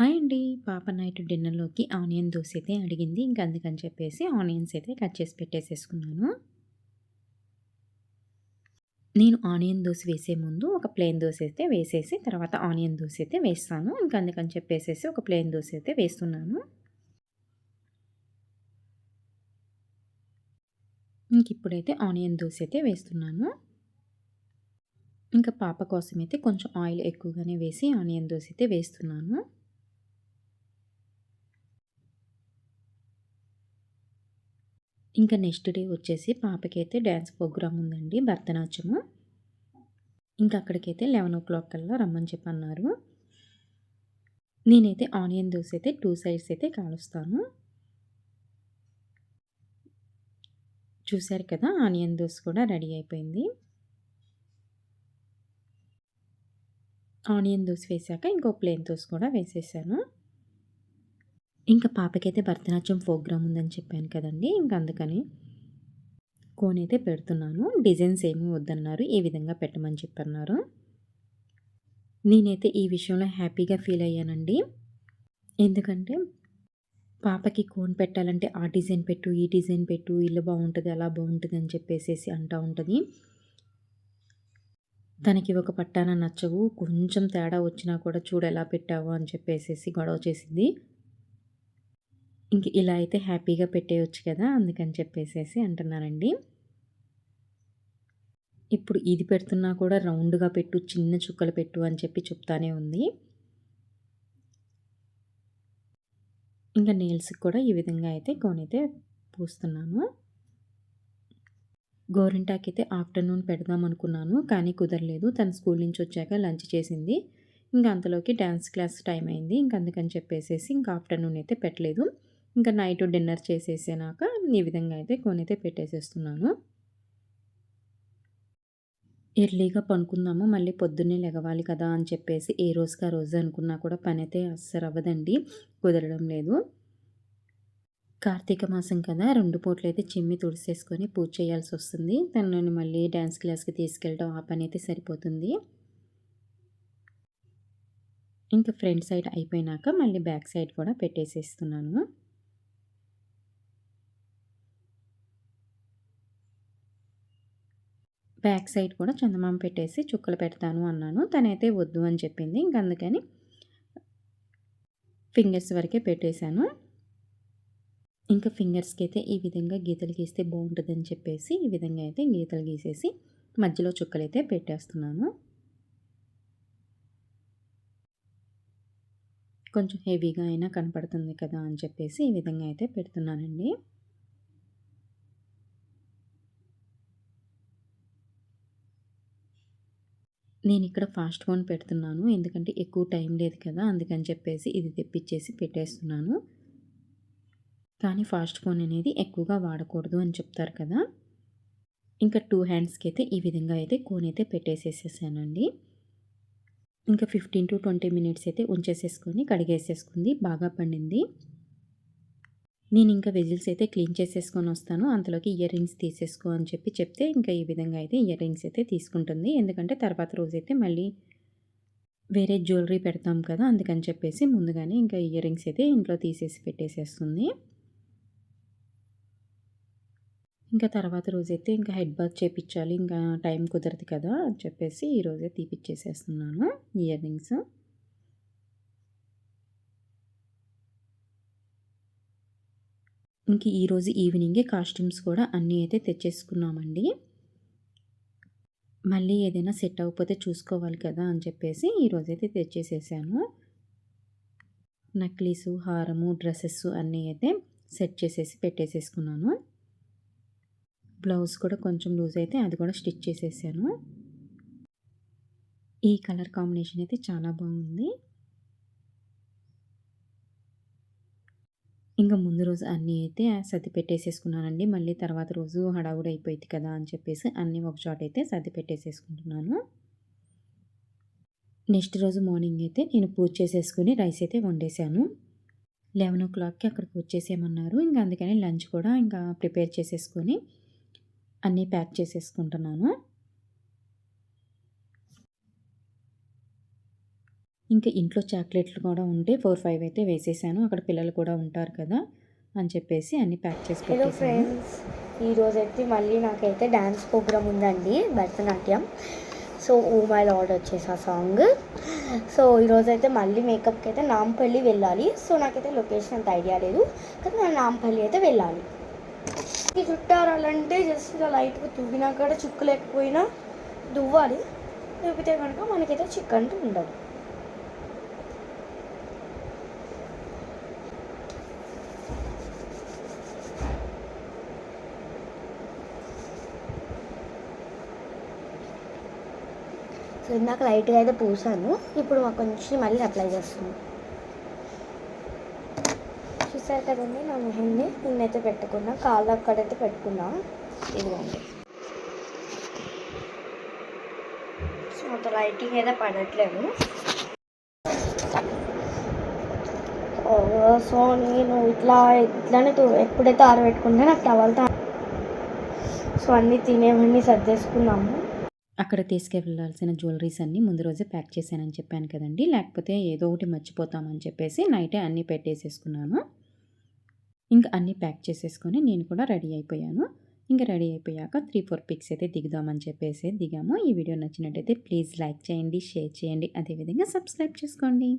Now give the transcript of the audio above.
Hi అండి. పాప night డిన్నర్లోకి onion dosa అయితే అడిగింది. ఇంక అందుకని చెప్పేసి ఆనియన్స్ అయితే కట్ చేసి పెట్టేసేసుకున్నాను. నేను ఆనియన్ దోశ వేసే ముందు ఒక ప్లెయిన్ దోశ అయితే వేసేసి తర్వాత ఆనియన్ దోశ అయితే వేస్తాను. ఇంక అందుకని చెప్పేసి ఒక ప్లెయిన్ దోశ అయితే వేస్తున్నాను. ఇంక ఇప్పుడైతే ఆనియన్ దోశ అయితే వేస్తున్నాను. ఇంకా పాప కోసం అయితే కొంచెం ఆయిల్ ఎక్కువగానే వేసి ఆనియన్ దోశ అయితే వేస్తున్నాను. ఇంకా నెక్స్ట్ డే వచ్చేసి పాపకైతే డ్యాన్స్ ప్రోగ్రామ్ ఉందండి భరతనాట్యము. ఇంకా అక్కడికైతే లెవెన్ ఓ క్లాక్ కల్లా రమ్మని చెప్పి అన్నారు. నేనైతే ఆనియన్ దోశ అయితే టూ సైడ్స్ అయితే కాలుస్తాను. చూశారు కదా ఆనియన్ దోశ కూడా రెడీ అయిపోయింది. ఆనియన్ దోశ వేసాక ఇంకో ప్లేన్ దోశ కూడా వేసేసాను. ఇంకా పాపకైతే భరతనాట్యం ప్రోగ్రామ్ ఉందని చెప్పాను కదండి ఇంకా అందుకని కోన్ అయితే పెడుతున్నాను. డిజైన్స్ ఏమి వద్దన్నారు ఈ విధంగా పెట్టమని చెప్పన్నారు. నేనైతే ఈ విషయంలో హ్యాపీగా ఫీల్ అయ్యానండి. ఎందుకంటే పాపకి కోన్ పెట్టాలంటే ఆ డిజైన్ పెట్టు ఈ డిజైన్ పెట్టు ఇల్లు బాగుంటుంది అలా బాగుంటుంది అని చెప్పేసి అంటూ ఉంటుంది. తనకి ఒక పట్టాన నచ్చవు కొంచెం తేడా వచ్చినా కూడా చూడు ఎలా పెట్టావు అని చెప్పేసి గొడవ చేసింది. ఇంక ఇలా అయితే హ్యాపీగా పెట్టేయచ్చు కదా అందుకని చెప్పేసేసి అంటున్నానండి. ఇప్పుడు ఇది పెడుతున్నా కూడా రౌండ్గా పెట్టు చిన్న చుక్కలు పెట్టు అని చెప్పి చెప్తానే ఉంది. ఇంకా నెయిల్స్కి కూడా ఈ విధంగా అయితే కోనైతే పూస్తున్నాను. గోరింటాకి అయితే ఆఫ్టర్నూన్ పెడదాం అనుకున్నాను కానీ కుదరలేదు. తను స్కూల్ నుంచి వచ్చాక లంచ్ చేసింది. ఇంకా అంతలోకి డ్యాన్స్ క్లాస్ టైం అయింది. ఇంక అందుకని చెప్పేసేసి ఇంకా ఆఫ్టర్నూన్ అయితే పెట్టలేదు. ఇంకా నైట్ డిన్నర్ చేసేసాక ఈ విధంగా అయితే కొనైతే పెట్టేసేస్తున్నాను. ఎర్లీగా పనుకుందాము మళ్ళీ పొద్దున్నే లెగవాలి కదా అని చెప్పేసి ఏ రోజుకి ఆ రోజు అనుకున్నా కూడా పని అయితే అస్సలు అవ్వదండి కుదరడం లేదు. కార్తీక మాసం కదా రెండు పూట్లు అయితే చిమ్మి తుడిసేసుకొని పూజ చేయాల్సి వస్తుంది. తనని మళ్ళీ డ్యాన్స్ క్లాస్కి తీసుకెళ్ళడం ఆ పని అయితే సరిపోతుంది. ఇంకా ఫ్రంట్ సైడ్ అయిపోయినాక మళ్ళీ బ్యాక్ సైడ్ కూడా పెట్టేసేస్తున్నాను. బ్యాక్ సైడ్ కూడా చందమామ పెట్టేసి చుక్కలు పెడతాను అన్నాను. తనైతే వద్దు అని చెప్పింది. ఇంక అందుకని ఫింగర్స్ వరకే పెట్టేశాను. ఇంకా ఫింగర్స్కి అయితే ఈ విధంగా గీతలు గీస్తే బాగుంటుందని చెప్పేసి ఈ విధంగా అయితే గీతలు గీసేసి మధ్యలో చుక్కలు అయితే పెట్టేస్తున్నాను. కొంచెం హెవీగా అయినా కనపడుతుంది కదా అని చెప్పేసి ఈ విధంగా అయితే పెడుతున్నానండి. నేను ఇక్కడ ఫాస్ట్ ఫోన్ పెడుతున్నాను. ఎందుకంటే ఎక్కువ టైం లేదు కదా అందుకని చెప్పేసి ఇది తెప్పించేసి పెట్టేస్తున్నాను. కానీ ఫాస్ట్ ఫోన్ అనేది ఎక్కువగా వాడకూడదు అని చెప్తారు కదా. ఇంకా టూ హ్యాండ్స్కి అయితే ఈ విధంగా అయితే కోన్ అయితే పెట్టేసేసేసానండి. ఇంకా ఫిఫ్టీన్ టు ట్వంటీ మినిట్స్ అయితే ఉంచేసేసుకొని కడిగేసేసుకుంది. బాగా పండింది. నేను ఇంకా వెజిల్స్ అయితే క్లీన్ చేసేసుకొని వస్తాను. అంతలోకి ఇయర్ రింగ్స్ తీసేసుకో అని చెప్పి చెప్తే ఇంకా ఈ విధంగా అయితే ఇయర్ రింగ్స్ అయితే తీసుకుంటుంది. ఎందుకంటే తర్వాత రోజైతే మళ్ళీ వేరే జ్యువెలరీ పెడతాం కదా అందుకని చెప్పేసి ముందుగానే ఇంకా ఇయర్ రింగ్స్ అయితే ఇంట్లో తీసేసి పెట్టేసేస్తుంది. ఇంకా తర్వాత రోజైతే ఇంకా హెడ్ బాత్ చేయించాలి ఇంకా టైం కుదరదు కదా అని చెప్పేసి ఈరోజే తీపిచ్చేసేస్తున్నాను ఇయర్ రింగ్స్. ఇంక ఈరోజు ఈవినింగే కాస్ట్యూమ్స్ కూడా అన్నీ అయితే తెచ్చేసుకున్నామండి. మళ్ళీ ఏదైనా సెట్ అవ్వకపోతే చూసుకోవాలి కదా అని చెప్పేసి ఈరోజైతే తెచ్చేసేసాను. నక్లీసు హారము డ్రెస్సెస్ అన్నీ అయితే సెట్ చేసేసి పెట్టేసేసుకున్నాను. బ్లౌజ్ కూడా కొంచెం లూజ్ అయితే అది కూడా స్టిచ్ చేసేసాను. ఈ కలర్ కాంబినేషన్ అయితే చాలా బాగుంది. ఇంకా ముందు రోజు అన్నీ అయితే సర్ది పెట్టేసేసుకున్నానండి మళ్ళీ తర్వాత రోజు హడావుడి అయిపోయింది కదా అని చెప్పేసి అన్నీ ఒక చోట అయితే సర్ది పెట్టేసేసుకుంటున్నాను నెక్స్ట్ రోజు మార్నింగ్ అయితే నేను పూజ చేసేసుకుని రైస్ అయితే వండేసాను లెవెన్ ఓ క్లాక్కి అక్కడికి వచ్చేసేయమన్నారు. ఇంకా అందుకని లంచ్ కూడా ఇంకా ప్రిపేర్ చేసేసుకొని అన్నీ ప్యాక్ చేసేసుకుంటున్నాను. ఇంకా ఇంట్లో చాక్లెట్లు కూడా ఉంటే ఫోర్ ఫైవ్ అయితే వేసేసాను. అక్కడ పిల్లలు కూడా ఉంటారు కదా అని చెప్పేసి అన్ని ప్యాక్ చేసి హలో ఫ్రెండ్స్ ఈరోజు అయితే మళ్ళీ నాకైతే డ్యాన్స్ ప్రోగ్రామ్ ఉందండి భరతనాట్యం. సో ఓ మై వచ్చేసి ఆ సాంగ్. సో ఈరోజు అయితే మళ్ళీ మేకప్కి అయితే నాంపల్లి వెళ్ళాలి. సో నాకైతే లొకేషన్ అంత ఐడియా లేదు కానీ నేను నాంపల్లి అయితే వెళ్ళాలి. ఈ చుట్టారాలంటే జస్ట్ ఇలా లైట్గా తువ్వినా కూడా చుక్కు లేకపోయినా దువ్వాలి. దువ్వితే కనుక మనకైతే చిక్ అంటూ ఉండదు. ఇందాక లైట్గా అయితే పూసాను. ఇప్పుడు మాకు కొంచెం మళ్ళీ అప్లై చేస్తున్నాను చూసారు కదండి నా మెహందీ? నిన్నైతే పెట్టుకున్నా. కాళ్ళ అక్కడైతే పెట్టుకున్నా. ఇదిగోండి. సో అంత లైటింగ్ అయితే పడట్లేదు. సో నేను ఇట్లా ఇట్లానే ఎప్పుడైతే ఆరబెట్టుకుంటే నాకు టవల్తో సో అన్నీ తినేవన్నీ సర్దేసుకున్నాము. అక్కడ తీసుకెళ్ళాల్సిన జ్యువెలరీస్ అన్నీ ముందు రోజే ప్యాక్ చేశానని చెప్పాను కదండి. లేకపోతే ఏదో ఒకటి మర్చిపోతామని చెప్పేసి నైటే అన్నీ పెట్టేసేసుకున్నాను. ఇంకా అన్నీ ప్యాక్ చేసేసుకొని నేను కూడా రెడీ అయిపోయాను. ఇంకా రెడీ అయిపోయాక త్రీ ఫోర్ పిక్స్ అయితే దిగుదామని చెప్పేసి దిగాము. ఈ వీడియో నచ్చినట్టయితే ప్లీజ్ లైక్ చేయండి షేర్ చేయండి. అదేవిధంగా సబ్స్క్రైబ్ చేసుకోండి.